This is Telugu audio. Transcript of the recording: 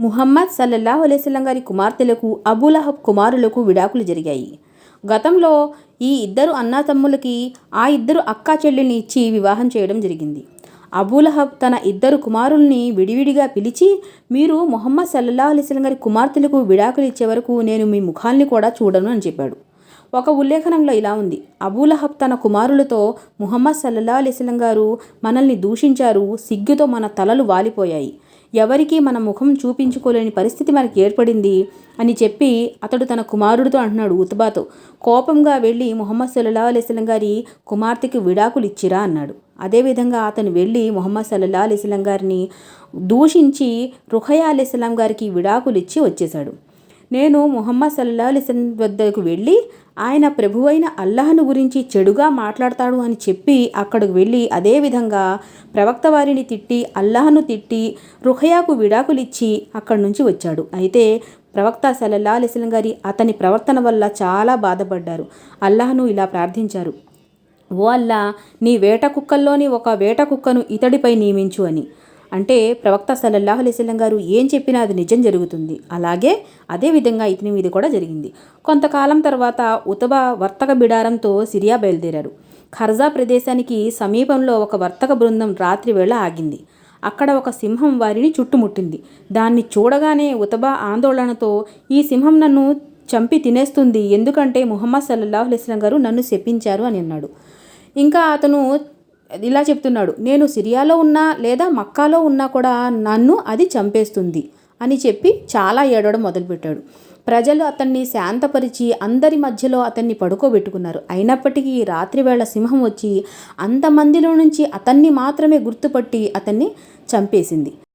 ముహమ్మద్ సల్లల్లాహు అలైస్లం గారి కుమార్తెలకు అబూలహబ్ కుమారులకు విడాకులు జరిగాయి. గతంలో ఈ ఇద్దరు అన్నాతమ్ములకి ఆ ఇద్దరు అక్కా చెల్లెల్ని ఇచ్చి వివాహం చేయడం జరిగింది. అబూలహబ్ తన ఇద్దరు కుమారుల్ని విడివిడిగా పిలిచి మీరు మొహమ్మద్ సల్లల్లాహు అలైస్లం గారి కుమార్తెలకు విడాకులు ఇచ్చే వరకు నేను మీ ముఖాల్ని కూడా చూడను అని చెప్పాడు. ఒక ఉల్లేఖనంలో ఇలా ఉంది. అబూలహబ్ తన కుమారులతో ముహమ్మద్ సల్లల్లా అలైస్లం గారు మనల్ని దూషించారు సిగ్గుతో మన తలలు వాలిపోయాయి. ఎవరికీ మన ముఖం చూపించుకోలేని పరిస్థితి మనకి ఏర్పడింది అని చెప్పి అతడు తన కుమారుడితో అంటున్నాడు ఉతబాతో. కోపంగా వెళ్ళి ముహమ్మద్ సల్లల్లా అలైస్లం గారి కుమార్తెకి విడాకులు ఇచ్చిరా అన్నాడు. అదేవిధంగా అతను వెళ్ళి ముహమ్మద్ సల్లల్లా అలైస్లం గారిని దూషించి రుహయా అలైస్లాం గారికి విడాకులు ఇచ్చి వచ్చేశాడు. నేను ముహమ్మద్ సల్లా అలిసన్ వద్దకు వెళ్ళి ఆయన ప్రభువైన అల్లాహను గురించి చెడుగా మాట్లాడతాడు అని చెప్పి అక్కడికి వెళ్ళి అదేవిధంగా ప్రవక్త వారిని తిట్టి అల్లాహను తిట్టి రుహయాకు విడాకులిచ్చి అక్కడి నుంచి వచ్చాడు. అయితే ప్రవక్త సల్లల్లా అలిస్లం గారి అతని ప్రవర్తన వల్ల చాలా బాధపడ్డారు. అల్లాహను ఇలా ప్రార్థించారు. ఓ అల్లా నీ వేట కుక్కల్లోని ఒక వేట కుక్కను ఇతడిపై నియమించు అని. అంటే ప్రవక్త సల్లల్లాహు అలైస్లం గారు ఏం చెప్పినా అది నిజం జరుగుతుంది. అలాగే అదేవిధంగా ఇతని మీద కూడా జరిగింది. కొంతకాలం తర్వాత ఉతబ వర్తక బిడారంతో సిరియా బయలుదేరారు. ఖర్జా ప్రదేశానికి సమీపంలో ఒక వర్తక బృందం రాత్రి వేళ ఆగింది. అక్కడ ఒక సింహం వారిని చుట్టుముట్టింది. దాన్ని చూడగానే ఉతబా ఆందోళనతో ఈ సింహం నన్ను చంపి తినేస్తుంది ఎందుకంటే ముహమ్మద్ సల్లల్లాహు అలైస్లం గారు నన్ను శపించారు అని అన్నాడు. ఇంకా అతను ఇలా చెప్తున్నాడు నేను సిరియాలో ఉన్నా లేదా మక్కాలో ఉన్నా కూడా నన్ను అది చంపేస్తుంది అని చెప్పి చాలా ఏడవడం మొదలుపెట్టాడు. ప్రజలు అతన్ని శాంతపరిచి అందరి మధ్యలో అతన్ని పడుకోబెట్టుకున్నారు. అయినప్పటికీ రాత్రివేళ సింహం వచ్చి అంతమందిలో నుంచి అతన్ని మాత్రమే గుర్తుపట్టి అతన్ని చంపేసింది.